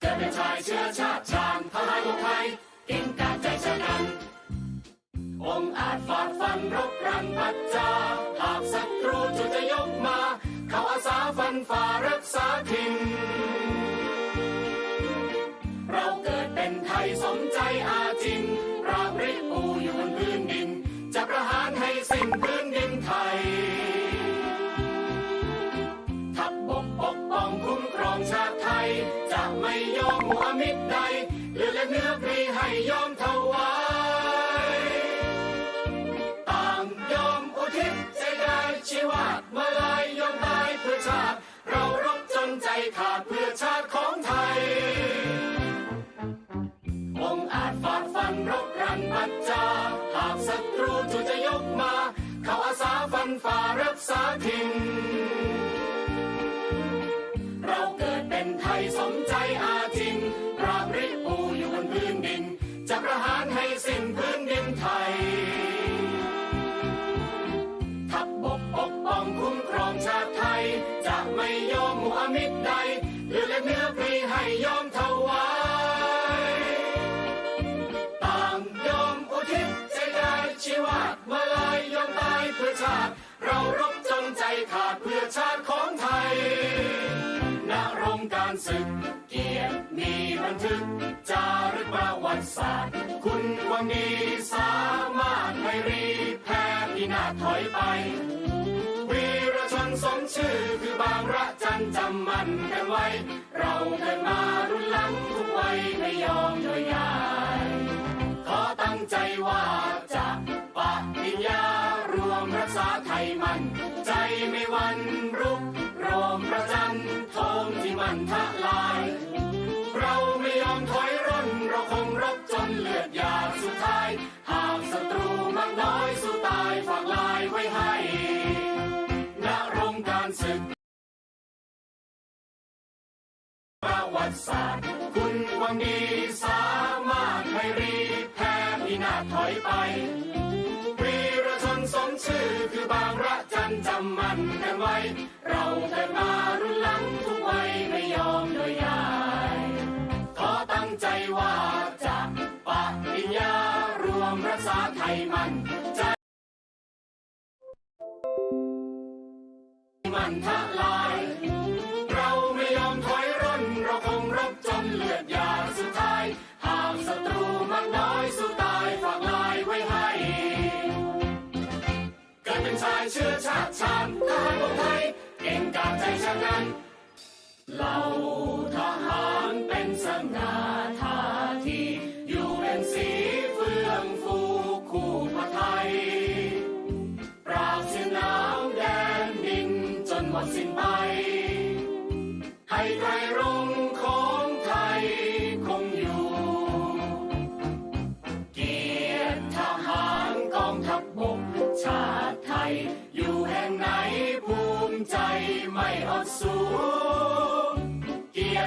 เกิดเป็นชายเชื้อชาติชาญทหารของไทยเก่งกาจใจชะกันองค์อาจฝ่าฟันรบรันปัจจาหากศัตรูจู่จะ ยอมถวายต่างยอมอุทิศใจได้ชีวาตมาลายยอมตายเพื่อชาติ เรารบจนใจขาดเพื่อชาติของไทย องอาจฝ่าฟันรบรันปัจจา หากศัตรูจู่จะยกมา เขาอาสาฟันฝ่ารักษาถิ่น ชาติ เรารบจนใจขาดเพื่อชาติของไทยณรงการศึก เกียรติมีบันทึก จารึกประวัติศาสตร์ คุณความดีสามารถไม่รีแพ้พินาศถอยไป วีรชนสมชื่อคือบางระจันจำมันกันไว้ เราเดินมารุ่นหลังทุกวัยไม่ยอมโดยง่ายขอตั้งใจว่าจะปฏิญญารวมรักษา ไทยมัน ใจไม่หวันรุกโรมประจันทงที่มันทะลาย เราไม่ยอมถอยร่นเราคงรบจนเลือดหยาดสุดท้าย หากศัตรูมากน้อยสู้ตายฝากลายไว้ให้ณรงการศึกประวัติศาสตร์ คุณความดีสามารถไม่รีแพ้พินาศถอยไปำมันกันไว้ เราเกิดมารุ่นหลังทุกวัยไม่ยอมโดยย่ายขอตั้งใจว่าจะปฏิญญารวมรักษาไทยมันใจมัน เก่งกาจฉันนั้นเหล่า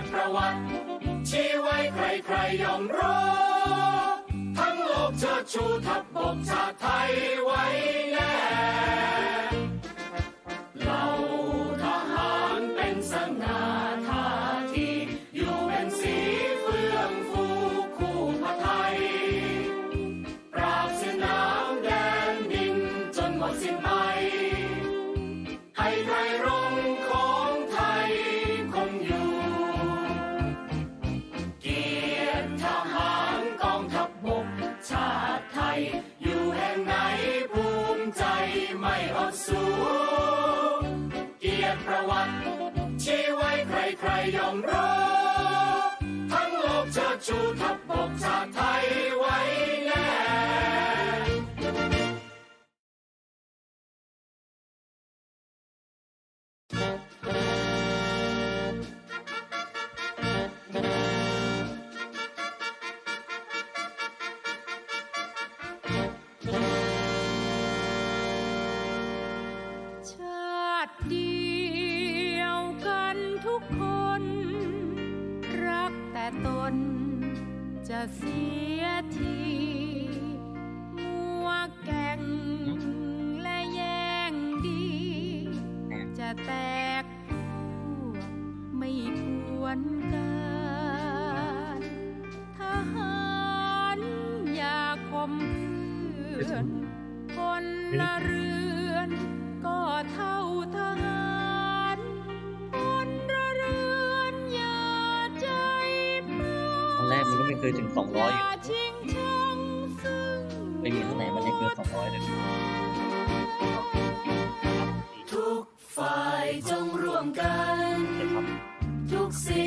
ดประวัติ ชี้ไว้ใครใครยอมรู้ ทั้งโลกเชิดชูทับบกชาติไทยไว้แน่ อดสูง เกียรติประวัติชี้ไว้ใครใครย่อมรู้ ทั้งโลกเชิดชูทัพบกชาติไทยไว้ เสียทีมัวแก่งและแย่งดี จะแตกไม่ควรกันทหารอย่าคมเพื่อนคนละเรือน แรกมันก็ไม่เคยถึงสองร้อยไปอยู่ที่ไหนมันไม่เกินสองร้อยเลยทุกฝ่ายจงร่วมกัน ทุกสิ่ง